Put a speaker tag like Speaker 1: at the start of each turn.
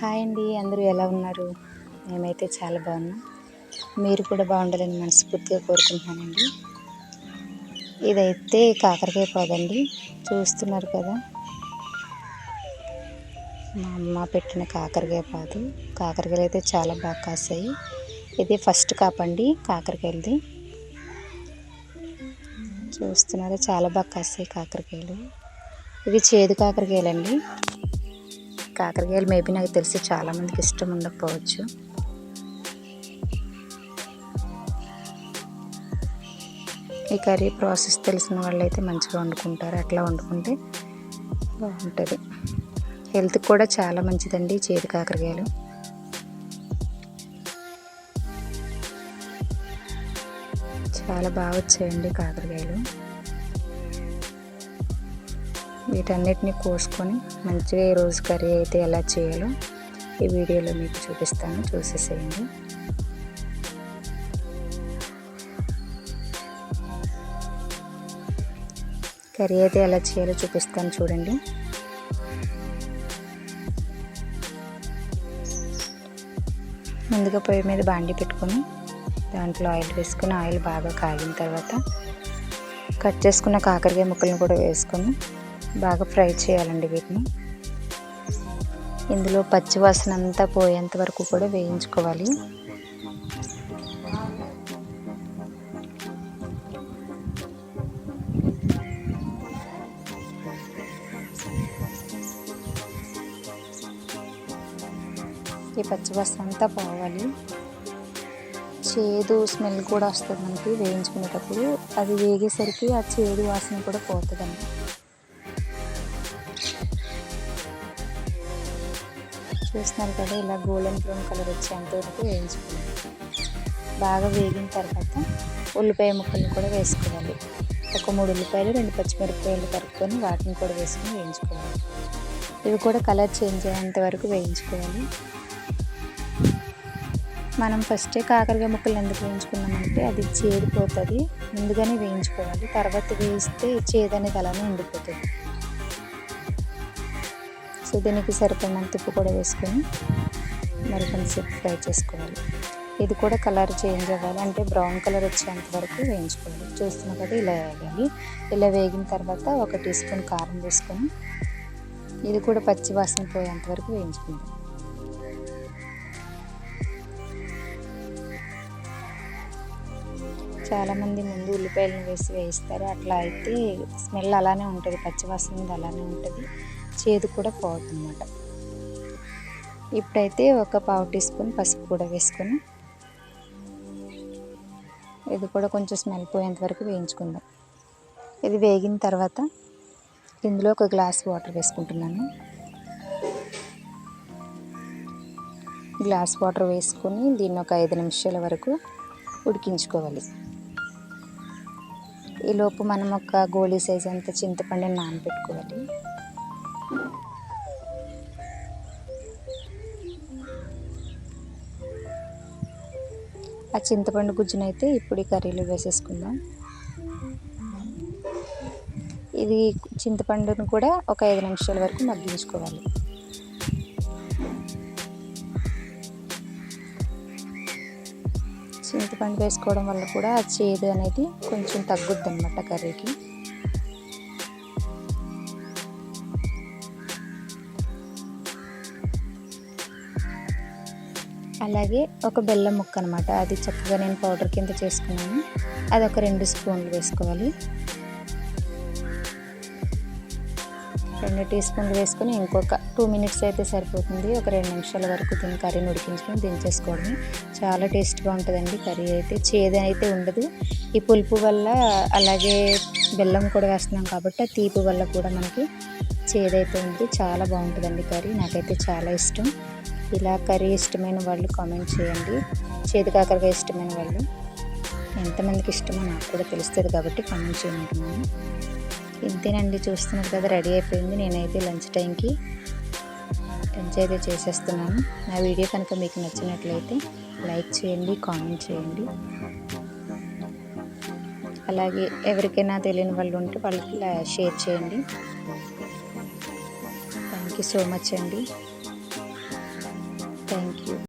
Speaker 1: Hi అండి అందరూ ఎలా ఉన్నారు? మేమైతే చాలా బాగున్నాం. మీరు కూడా బాగుండాలని మనస్ఫూర్తిగా కోరుకుంటున్నానండి ఇదైతే కాకరకాయ పోదండి చూస్తున్నారు కదా. మా అమ్మ పెట్టిన కాకరకాయ పాదు. కాకరకాయలు అయితే చాలా బాగా కాసాయి. ఇది ఫస్ట్ కాపండి కాకరకాయలది. చూస్తున్నారు చాలా బాగా కాసాయి కాకరకాయలు. ఇవి చేదు కాకరకాయలండి. కాకరకాయలు మేబీ నాకు తెలిసి చాలామందికి ఇష్టం ఉండకపోవచ్చు. ఈ కర్రీ ప్రాసెస్ తెలిసిన వాళ్ళైతే మంచిగా వండుకుంటారు. అట్లా వండుకుంటే బాగుంటుంది. హెల్త్కి కూడా చాలా మంచిదండి చేదు కాకరకాయలు. చాలా బాగా వచ్చాయండి కాకరకాయలు. వీటన్నిటిని కోసుకొని మంచిగా ఈరోజు కర్రీ అయితే ఎలా చేయాలో ఈ వీడియోలో మీకు చూపిస్తాను. చూసేసేయండి. కర్రీ అయితే ఎలా చేయాలో చూపిస్తాను చూడండి. ముందుగా పొయ్యి మీద బాండి పెట్టుకొని దాంట్లో ఆయిల్ వేసుకొని ఆయిల్ బాగా కాగిన తర్వాత కట్ చేసుకున్న కాకరకాయ ముక్కలను కూడా వేసుకొని బాగా ఫ్రై చేయాలండి వీటిని. ఇందులో పచ్చి వాసన అంతా పోయేంత వరకు కూడా వేయించుకోవాలి. ఈ పచ్చి వాసన అంతా పోవాలి. చేదు స్మెల్ కూడా వస్తుంది మనకి వేయించుకునేటప్పుడు. అది వేగేసరికి ఆ చేదు వాసన కూడా పోతుందండి. చూస్తున్నారు కదా ఇలా గోల్డెన్ బ్రౌన్ కలర్ వచ్చేంతవరకు వేయించుకోవాలి బాగా వేగిన తర్వాత ఉల్లిపాయ ముక్కలను కూడా వేసుకోవాలి. ఒక మూడు ఉల్లిపాయలు రెండు పచ్చిమిరపకాయలు కలుపుకొని వాటిని కూడా వేసుకొని వేయించుకోవాలి. ఇవి కూడా కలర్ చేంజ్ అయ్యేంత వరకు వేయించుకోవాలి. మనం ఫస్టే కాకరకాయ ముక్కలు ఎందుకు వేయించుకున్నామంటే అది చేడిపోతుంది ముందుగానే వేయించుకోవాలి. తర్వాత వేస్తే చేదు అనేది అలానే ఉండిపోతుంది. సో దీనికి సరిపడినంత ఉప్పు కూడా వేసుకొని మరి కొంచెంసేపు ఫ్రై చేసుకోవాలి. ఇది కూడా కలర్ చేంజ్ అవ్వాలి. అంటే బ్రౌన్ కలర్ వచ్చేంత వరకు వేయించుకోవాలి. చూస్తున్న కదా ఇలా వేయాలి. ఇలా వేగిన తర్వాత ఒక టీ స్పూన్ కారం వేసుకొని ఇది కూడా పచ్చి వాసన పోయేంత వరకు వేయించుకుందాం. చాలామంది ముందు ఉల్లిపాయలను వేసి వేయిస్తారు. అట్లా అయితే స్మెల్ అలానే ఉంటుంది. పచ్చివాసన అలానే ఉంటుంది. చేదు కూడా పోతుందన్నమాట ఇప్పుడైతే ఒక పావు టీ స్పూన్ పసుపు కూడా వేసుకొని ఇది కూడా కొంచెం స్మెల్ పోయేంత వరకు వేయించుకుందాం. ఇది వేగిన తర్వాత ఇందులో ఒక గ్లాస్ వాటర్ వేసుకుంటున్నాను. గ్లాస్ వాటర్ వేసుకొని దీన్ని ఒక ఐదు నిమిషాల వరకు ఉడికించుకోవాలి. ఈలోపు మనం ఒక గోళీ సైజ్ అంత చింతపండుని నానబెట్టుకోవాలి. ఆ చింతపండు గుజ్జునైతే ఇప్పుడు ఈ కర్రీలో వేసేసుకుందాం. ఇది చింతపండును కూడా ఒక ఐదు నిమిషాల వరకు మగ్గించుకోవాలి. చింతపండు వేసుకోవడం వల్ల కూడా ఆ చేదు అనేది కొంచెం తగ్గుద్ది అనమాట కర్రీకి. అలాగే ఒక బెల్లం ముక్క అనమాట అది చక్కగా నేను పౌడర్ కింద చేసుకున్నాను. అది ఒక రెండు స్పూన్లు వేసుకోవాలి. రెండు టీ స్పూన్లు వేసుకొని ఇంకొక టూ మినిట్స్ అయితే సరిపోతుంది. ఒక రెండు నిమిషాల వరకు దీని కర్రీని ఉడికించుకొని దించేసుకోవడం చాలా టేస్ట్గా ఉంటుందండి కర్రీ అయితే. చేదు అయితే ఉండదు. ఈ పులుపు వల్ల అలాగే బెల్లం కూడా వేస్తున్నాం కాబట్టి ఆ తీపి వల్ల కూడా మనకి చేదైతే ఉంది. చాలా బాగుంటుందండి కర్రీ. నాకైతే చాలా ఇష్టం. ఇలా కర్రీ ఇష్టమైన వాళ్ళు కామెంట్ చేయండి. చేదు కాకరకాయ ఇష్టమైన వాళ్ళు. ఎంతమందికి ఇష్టమో నాకు కూడా తెలుస్తుంది కాబట్టి కామెంట్ చేయమంటున్నాను ఇంతేనండి చూస్తున్నారు కదా రెడీ అయిపోయింది. నేనైతే లంచ్ టైంకి లంచ్ అయితే చేసేస్తున్నాను. నా వీడియో కనుక మీకు నచ్చినట్లయితే లైక్ చేయండి కామెంట్ చేయండి. అలాగే ఎవరికైనా తెలియని వాళ్ళు ఉంటే వాళ్ళకి షేర్ చేయండి. థ్యాంక్ యూ సో మచ్ అండి. Thank you